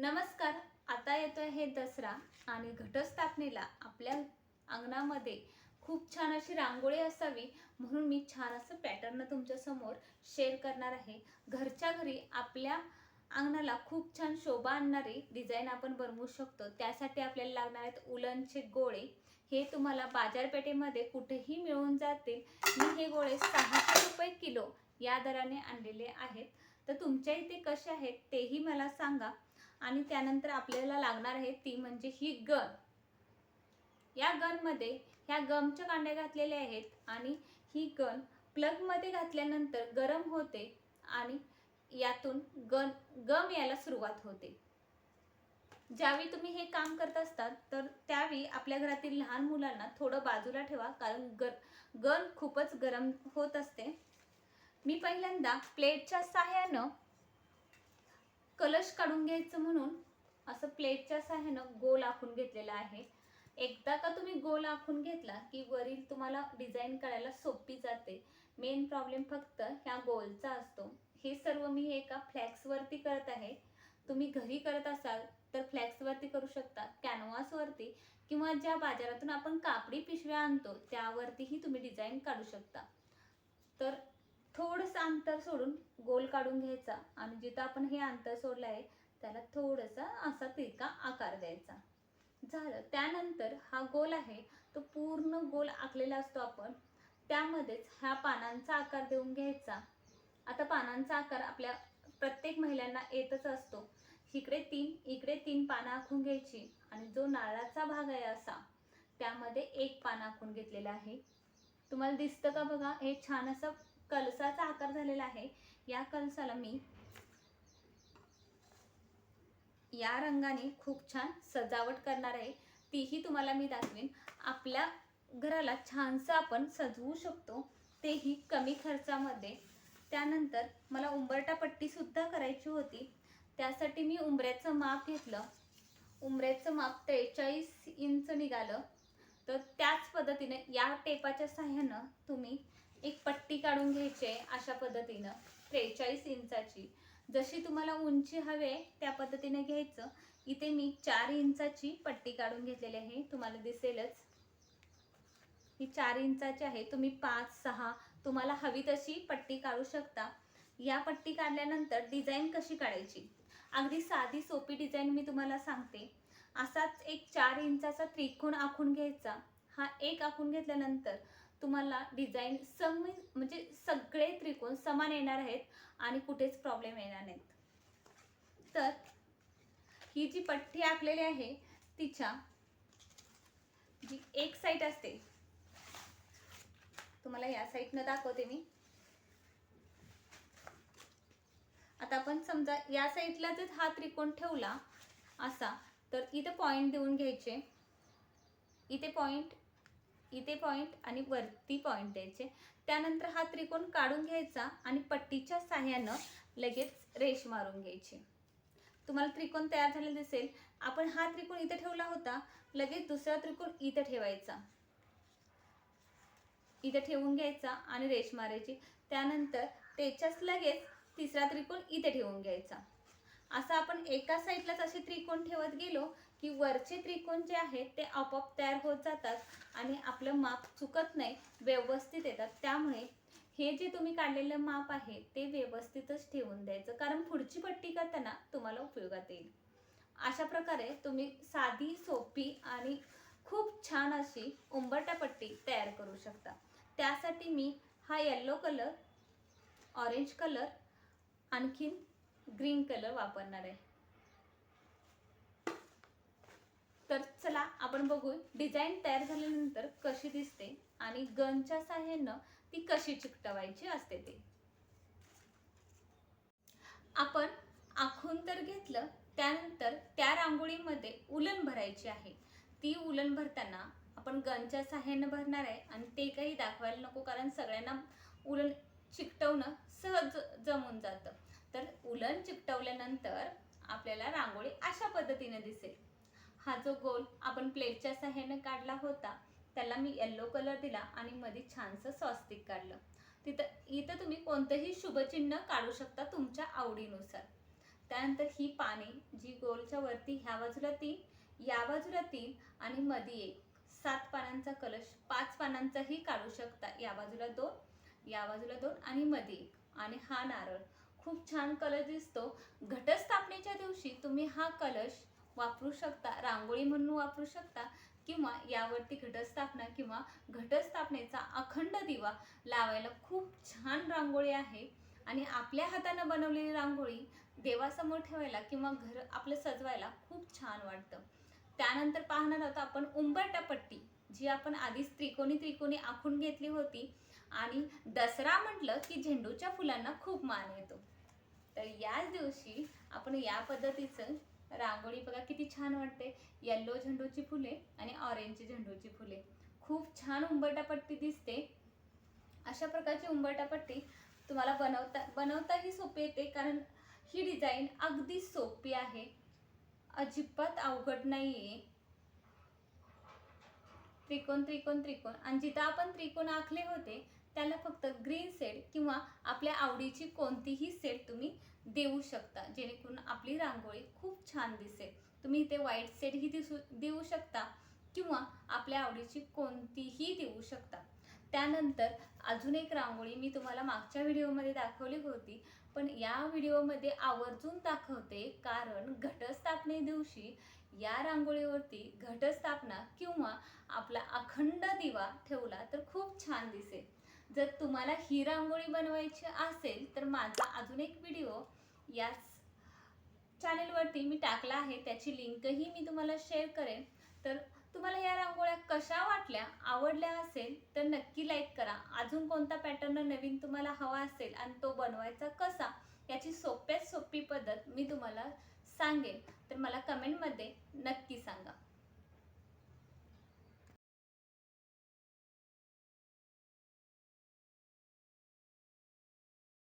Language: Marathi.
नमस्कार आता येतो आहे दसरा आणि घटस्थापनेला आपल्या अंगणामध्ये खूप छान अशी रांगोळी असावी म्हणून मी छान असं पॅटर्न तुमच्यासमोर शेअर करणार आहे. घरच्या घरी आपल्या अंगणाला खूप छान शोभा आणणारी डिझाईन आपण बनवू शकतो. त्यासाठी आपल्याला लागणार आहेत उलनचे गोळे. हे तुम्हाला बाजारपेठेमध्ये कुठेही मिळून जातील. मी हे गोळे सहाशे रुपये किलो या दराने आणलेले आहेत. तर तुमच्या इथे कसे आहेत तेही मला सांगा. आणि त्यानंतर आपल्याला लागणार आहे ती म्हणजे ही गन. या गनमध्ये ह्या गमच्या कांड्या घातलेल्या आहेत आणि ही गन प्लगमध्ये घातल्यानंतर गरम होते आणि यातून गन गम यायला सुरुवात होते. ज्यावेळी तुम्ही हे काम करत असतात तर त्यावेळी आपल्या घरातील लहान मुलांना थोडं बाजूला ठेवा कारण गर गन खूपच गरम होत असते. मी पहिल्यांदा प्लेटच्या साह्यानं कलश काढून घ्यायचं म्हणून असं प्लेटच्या साह्यानं गोल आखून घेतलेला आहे. एकदा का तुम्ही गोल आखून घेतला की वरील तुम्हाला डिझाईन करायला सोपी जाते. मेन प्रॉब्लेम फक्त ह्या गोलचा असतो. हे सर्व मी एका फ्लॅक्सवरती करत आहे. तुम्ही घरी करत असाल तर फ्लॅक्सवरती करू शकता कॅनव्हासवरती किंवा ज्या बाजारातून आपण कापडी पिशव्या आणतो त्यावरतीही तुम्ही डिझाईन काढू शकता. तर थोडंसं अंतर सोडून गोल काढून घ्यायचा आणि जिथं आपण हे अंतर सोडलं आहे त्याला थोडंसं असा तिरका आकार द्यायचा. झालं. त्यानंतर हा गोल आहे तो पूर्ण गोल आखलेला असतो आपण त्यामध्येच ह्या पानांचा आकार देऊन घ्यायचा. आता पानांचा आकार आपल्या प्रत्येक महिलांना येतच असतो. इकडे तीन इकडे तीन पानं आखून घ्यायची आणि जो नारळाचा भाग आहे असा त्यामध्ये एक पान आखून घेतलेला आहे. तुम्हाला दिसतं का बघा? हे छान असं कलसाचा आकार झालेला आहे. या कलसाला मी या रंगाने खूप छान सजावट करणार आहे. तीही तुम्हाला मी दाखवेन. आपल्या घराला छानसं आपण सजवू शकतो. तेही कमी खर्चामध्ये. त्यानंतर मला उंबरटा पट्टीसुद्धा करायची होती. त्यासाठी मी उंबऱ्याचं माप घेतलं. उंबऱ्याचं माप त्रेचाळीस इंच निघालं. तर त्याच पद्धतीने या टेपाच्या सहाय्यानं तुम्ही एक पट्टी काढून घ्यायची आहे अशा पद्धतीनं. त्रेचाळीस इंचाची. जशी तुम्हाला उंची हवे त्या पद्धतीने घ्यायचं. इथे मी चार इंचाची पट्टी काढून घेतलेली आहे. तुम्हाला दिसेलच. ही चार इंचाची आहे. तुम्ही पाच सहा तुम्हाला हवी तशी पट्टी काढू शकता. या पट्टी काढल्यानंतर डिझाईन कशी काढायची? अगदी साधी सोपी डिझाईन मी तुम्हाला सांगते. असाच एक चार इंचाचा त्रिकोण आखून घ्यायचा. हा एक आखून घेतल्यानंतर तुम्हाला डिझाईन सम म्हणजे सगळे त्रिकोण समान येणार आहेत आणि कुठेच प्रॉब्लेम येणार नाहीत. तर ही जी पट्टी आखलेली आहे तिच्या जी एक साईड असते तुम्हाला या साईडनं दाखवते मी. आता आपण समजा या साईडला जर हा त्रिकोण ठेवला असा तर इथे पॉईंट देऊन घ्यायचे. इथे पॉईंट इथे पॉईंट आणि वरती पॉईंट द्यायचे त्यानंतर हा त्रिकोण काढून घ्यायचा आणि पट्टीच्या साह्यानं लगेच रेष मारून घ्यायची. तुम्हाला त्रिकोण तयार झालेला दिसेल. आपण हा त्रिकोण इथे ठेवला होता. लगेच दुसरा त्रिकोण इथे ठेवायचा. इथे ठेवून घ्यायचा आणि रेष मारायची. त्यानंतर त्याच्याच लगेच तिसरा त्रिकोण इथे ठेवून घ्यायचा. असं आपण एका साईडलाच असे त्रिकोण ठेवत गेलो की वरचे त्रिकोण जे आहेत ते आपोआप तयार होत जातात. आणि आपलं माप चुकत नाही व्यवस्थित येतात. त्यामुळे हे जे तुम्ही काढलेलं माप आहे ते व्यवस्थितच ठेवून द्यायचं. कारण पुढची पट्टी करताना तुम्हाला उपयोगात येईल. अशा प्रकारे तुम्ही साधी सोपी आणि खूप छान अशी उंबरटा पट्टी तयार करू शकता. त्यासाठी मी हा येल्लो कलर ऑरेंज कलर आणखीन ग्रीन कलर वापरणार आहे तर चला आपण बघू डिझाईन तयार झाल्यानंतर कशी दिसते आणि गनच्या साह्यानं ती कशी चिकटवायची असते ते. आपण आखून तर घेतलं त्यानंतर त्या रांगोळीमध्ये उलन भरायची आहे. ती उलन भरताना आपण गनच्या साह्यानं भरणार आहे आणि ते काही दाखवायला नको कारण सगळ्यांना उलन चिकटवणं सहज जमून जातं. तर उलन चिकटवल्यानंतर आपल्याला रांगोळी अशा पद्धतीने दिसेल. हा जो गोल आपण प्लेटच्या सहाय्याने काढला होता त्याला मी येल्लो कलर दिला आणि मध्ये छानसं स्वस्तिक काढलं. तिथं इथं तुम्ही कोणतंही शुभचिन्ह काढू शकता तुमच्या आवडीनुसार. त्यानंतर ही पाने जी गोलच्या वरती ह्या बाजूला तीन या बाजूला तीन आणि मध्ये एक. सात पानांचा कलश पाच पानांचाही काढू शकता. या बाजूला दोन या बाजूला दोन आणि मध्ये एक. आणि हा नारळ. खूप छान कलर दिसतो. घटस्थापनेच्या दिवशी तुम्ही हा कलश वापरू शकता रांगोळी म्हणून वापरू शकता किंवा यावरती घटस्थापना किंवा घटस्थापनेचा अखंड दिवा लावायला खूप छान रांगोळी आहे. आणि आपल्या हातानं बनवलेली रांगोळी देवासमोर ठेवायला किंवा घर आपलं सजवायला खूप छान वाटतं. त्यानंतर पाहणार आहोत आपण उंबरटा पट्टी जी आपण आधीच त्रिकोणी त्रिकोणी आखून घेतली होती. आणि दसरा म्हटलं की झेंडूच्या फुलांना खूप मान येतो. तर याच दिवशी आपण या पद्धतीचं रांगोळी बघा किती छान वाटते. येल्लो झेंडूची फुले आणि ऑरेंज झेंडूची फुले. खूप छान उंबरटापट्टी दिसते. अशा प्रकारची उंबरटापट्टी तुम्हाला बनवता बनवताही सोपी येते कारण ही डिझाईन अगदी सोपी आहे. अजिबात अवघड नाही आहे त्रिकोण त्रिकोण त्रिकोण. आणि जिथं आपण त्रिकोण आखले होते त्याला फक्त ग्रीन सेड किंवा आपल्या आवडीची कोणतीही सेड तुम्ही देऊ शकता. जेणेकरून आपली रांगोळी खूप छान दिसेल. तुम्ही इथे व्हाईट सेडही दिसू देऊ शकता किंवा आपल्या आवडीची कोणतीही देऊ शकता. त्यानंतर अजून एक रांगोळी मी तुम्हाला मागच्या व्हिडिओमध्ये दाखवली होती. पण या व्हिडिओमध्ये आवर्जून दाखवते कारण घटस्थापने दिवशी या रांगोळीवरती घटस्थापना किंवा आपला अखंड दिवा ठेवला तर खूप छान दिसेल. जर तुम्हाला ही रांगोळी बनवायची असेल तर माझा अजून एक व्हिडिओ याच चॅनेलवरती मी टाकला आहे. त्याची लिंकही मी तुम्हाला शेअर करेन. तर तुम्हाला या रांगोळ्या कशा वाटल्या आवडल्या असेल तर नक्की लाईक करा. अजून कोणता पॅटर्न नवीन तुम्हाला हवा असेल आणि तो बनवायचा कसा याची सोप्यात सोपी पद्धत मी तुम्हाला सांगेन. तर मला कमेंटमध्ये नक्की सांगा.